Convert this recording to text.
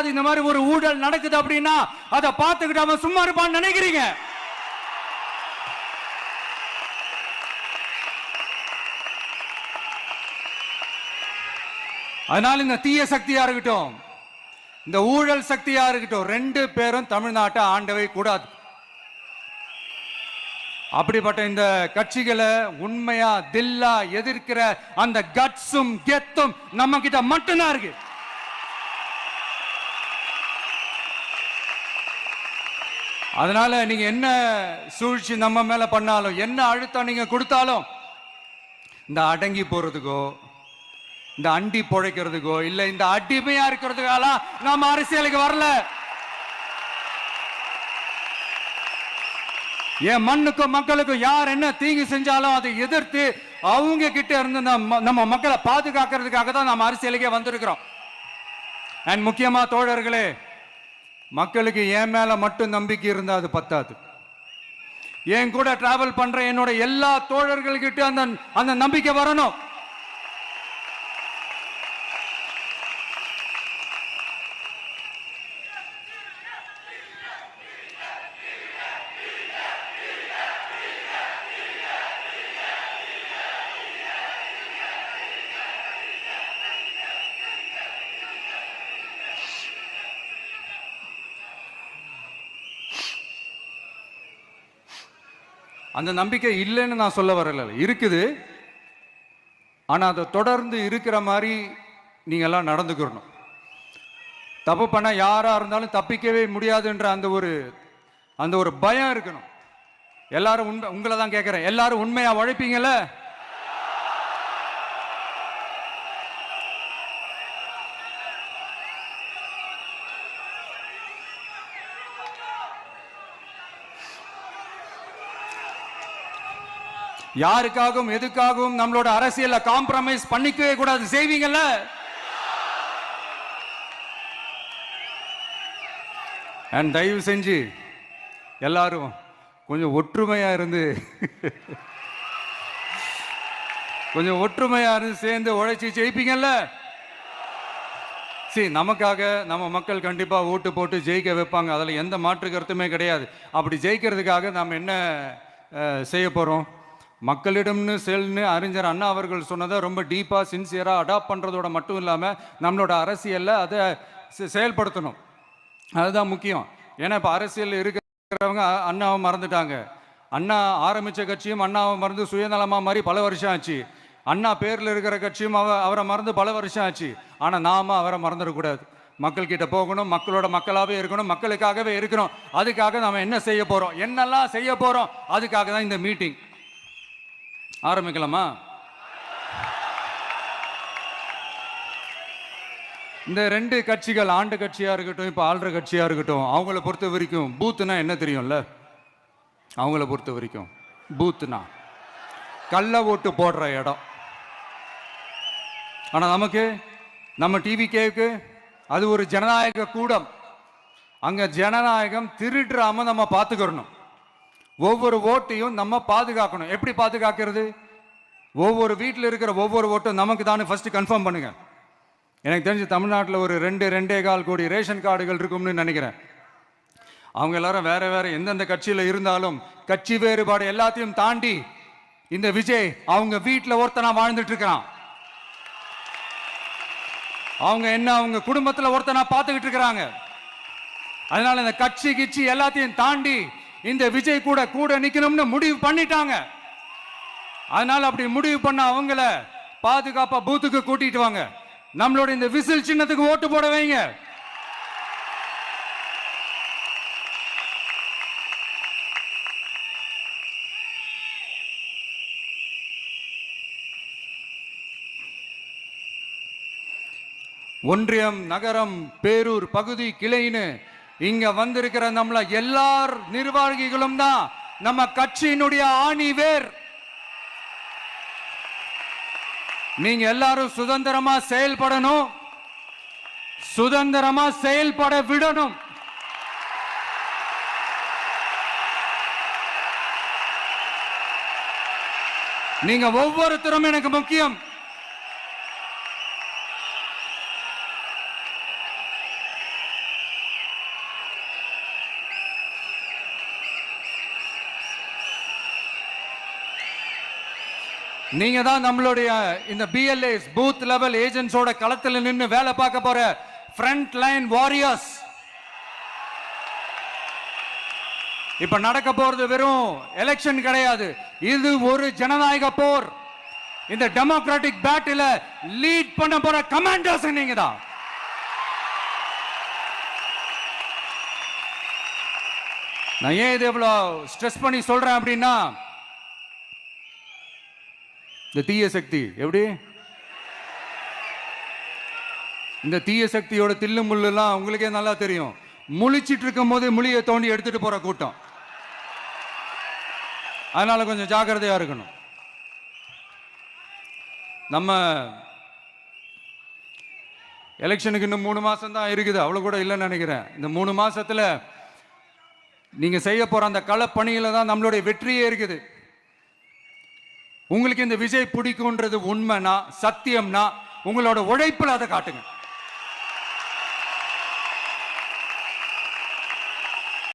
ஏதாவது இந்த மாதிரி ஒரு ஊழல் நடக்குது அப்படின்னா அதை பார்த்துக்கிட்டு அவன் சும்மா இருப்பான்னு நினைக்கிறீங்க? அதனால இந்த தீய சக்தியா இருக்கட்டும் இந்த ஊழல் சக்தியா இருக்கட்டும் ரெண்டு பேரும் தமிழ்நாட்டை ஆண்டவை கூடாது. அப்படிப்பட்ட இந்த கட்சிகளை உண்மையா தில்லா எதிர்க்கிற அந்த கட்ஸும் கெத்தும் நம்ம கிட்ட மட்டும்தான் இருக்கு. அதனால நீங்க என்ன சூழ்ச்சி நம்ம மேல பண்ணாலும் என்ன அழுத்தம் நீங்க கொடுத்தாலும் இந்த அடங்கி போறதுக்கோ இந்த அண்டி பொழைக்கிறதுக்கோ இல்ல இந்த அடிமையா இருக்கிறதுக்காலாம் நம்ம அரசியலுக்கு வரல. என் மண்ணுக்கும் மக்களுக்கும் யார் என்ன தீங்கு செஞ்சாலும் அதை எதிர்த்து அவங்க கிட்ட இருந்து நம்ம நம்ம மக்களை பாதுகாக்கிறதுக்காக தான் நம்ம அரசியலுக்கே வந்திருக்கிறோம். அண்ட் முக்கியமா தோழர்களே மக்களுக்கு என் மேல மட்டும் நம்பிக்கை இருந்தா அது பத்தாது. என் கூட டிராவல் பண்ற என்னோட எல்லா தோழர்கள்கிட்ட அந்த அந்த நம்பிக்கை வரணும். அந்த நம்பிக்கை இல்லைன்னு நான் சொல்ல வரல. இருக்குது. ஆனால் அதை தொடர்ந்து இருக்கிற மாதிரி நீங்கள்லாம் நடந்துக்கிறணும் தப்பு பண்ணால் யாராக இருந்தாலும் தப்பிக்கவே முடியாதுன்ற அந்த ஒரு அந்த ஒரு பயம் இருக்கணும். எல்லாரும் உண்மை உங்களை தான் கேட்குறேன் எல்லாரும் உண்மையாக உழைப்பீங்களே யாருக்காகவும் எதுக்காகவும் நம்மளோட அரசியல காம்ப்ரமைஸ் பண்ணிக்கவே கூடாது. செய்வீங்கல்ல? அண்ட் தயவு செஞ்சு எல்லாரும் கொஞ்சம் ஒற்றுமையா இருந்து கொஞ்சம் ஒற்றுமையா இருந்து சேர்ந்து உழைச்சி ஜெயிப்பீங்கல்ல? சரி நமக்காக நம்ம மக்கள் கண்டிப்பாக ஓட்டு போட்டு ஜெயிக்க வைப்பாங்க. அதில் எந்த மாற்று கருத்துமே கிடையாது. அப்படி ஜெயிக்கிறதுக்காக நாம் என்ன செய்ய போகிறோம் மக்களிடம்னு செல்னு அறிஞர் அண்ணா அவர்கள் சொன்னதை ரொம்ப டீப்பாக சின்சியராக அடாப்ட் பண்ணுறதோட மட்டும் இல்லாமல் நம்மளோட அரசியலில் அதை செ- செயல்படுத்தணும். அதுதான் முக்கியம். ஏன்னா இப்போ அரசியல் இருக்கிறவங்க அண்ணாவை மறந்துட்டாங்க. அண்ணா ஆரம்பித்த கட்சியும் அண்ணாவை மறந்து சுயநலமாக மாதிரி பல வருஷம் ஆச்சு. அண்ணா பேரில் இருக்கிற கட்சியும் அவ அவரை மறந்து பல வருஷம் ஆச்சு. ஆனால் நாம அவரை மறந்துடக்கூடாது மக்கள்கிட்ட போகணும் மக்களோட மக்களாகவே இருக்கணும் மக்களுக்காகவே இருக்கணும் அதுக்காக நாம் என்ன செய்ய போகிறோம் என்னெல்லாம் செய்ய போகிறோம் அதுக்காக தான் இந்த மீட்டிங் ஆரம்பிக்கலாமா? இந்த ரெண்டு கட்சிகள் ஆண்டு கட்சியா இருக்கட்டும் இப்போ ஆள்ற கட்சியா இருக்கட்டும் அவங்கள பொறுத்த வரைக்கும் பூத்துனா என்ன தெரியும்ல? அவங்கள பொறுத்த வரைக்கும் பூத்துனா கள்ள ஓட்டு போடுற இடம். ஆனால் நமக்கு நம்ம டிவி கேக்கு அது ஒரு ஜனநாயக கூடம். அங்கே ஜனநாயகம் திருடுறாம நம்ம பார்த்துக்கிறணும் ஒவ்வொரு ஓட்டையும் நம்ம பாதுகாக்கணும். எப்படி பாதுகாக்கிறது? ஒவ்வொரு வீட்டில் இருக்கிற ஒவ்வொரு ஓட்டும் நமக்கு தானே ஃபஸ்ட்டு கன்ஃபார்ம் பண்ணுங்கள் எனக்கு தெரிஞ்சு தமிழ்நாட்டில் ஒரு ரெண்டு ரெண்டே கால் கோடி ரேஷன் கார்டுகள் இருக்கும்னு நினைக்கிறேன். அவங்க எல்லாரும் வேற வேற எந்தெந்த கட்சியில் இருந்தாலும் கட்சி வேறுபாடு எல்லாத்தையும் தாண்டி இந்த விஜய் அவங்க வீட்டில் ஒருத்தனா வாழ்ந்துட்டு இருக்கிறான். அவங்க என்ன அவங்க குடும்பத்தில் ஒருத்தனா பார்த்துக்கிட்டு இருக்கிறாங்க. அதனால இந்த கட்சி கிச்சி எல்லாத்தையும் தாண்டி இந்த விஜய் கூட கூட நிக்கணும்னு முடிவு பண்ணிட்டாங்க. அதனால அப்படி முடிவு பண்ண அவங்கள பாதுகாப்பா பூத்துக்கு கூட்டிட்டு வாங்க. நம்மளோட இந்த விசில் சின்னத்துக்கு ஓட்டு போட வைங்க. ஒன்றியம் நகரம் பேரூர் பகுதி கிளைன்னு இங்க வந்திருக்கிற நம்மள எல்லார் நிர்வாகிகளும் தான் நம்ம கட்சியினுடைய ஆணி வேர். நீங்க எல்லாரும் சுதந்திரமா செயல்படணும். சுதந்திரமா செயல்பட விடணும். நீங்க ஒவ்வொருத்தரும் எனக்கு முக்கியம். நீங்க தான் நம்மளுடைய இந்த பிஎல்ஏஸ் பூத் லெவல் ஏஜென்ட்ஸோட களத்தில் நின்று வேலை பார்க்க போற ஃப்ரண்ட் லைன் வாரியர்ஸ் இப்ப நடக்க போறது வெறும் எலெக்ஷன் கிடையாது. இது ஒரு ஜனநாயக போர். இந்த டெமோக்ராட்டிக் பேட்டில லீட் பண்ண போற கமாண்டர்ஸ் நீங்க தான் நான் ஏன் இது இவ்வளோ ஸ்ட்ரெஸ் பண்ணி சொல்றேன் அப்படின்னா இந்த தீய சக்தி எப்படி? இந்த தீய சக்தியோட தில்லு முள்ளுலாம் உங்களுக்கே நல்லா தெரியும். முழிச்சிட்டு இருக்கும் போது முழியை தோண்டி எடுத்துட்டு போற கூட்டம். அதனால கொஞ்சம் ஜாக்கிரதையா இருக்கணும். நம்ம எலெக்ஷனுக்கு இன்னும் மூணு மாசம் தான் இருக்குது. அவ்வளவு கூட இல்லைன்னு நினைக்கிறேன். இந்த மூணு மாசத்துல நீங்க செய்ய போற அந்த களப்பணியில தான் நம்மளுடைய வெற்றியே இருக்குது. உங்களுக்கு இந்த விஜய் பிடிக்கும்ன்றது உண்மைனா சத்தியம்னா உங்களோட உழைப்பில் அதை காட்டுங்க.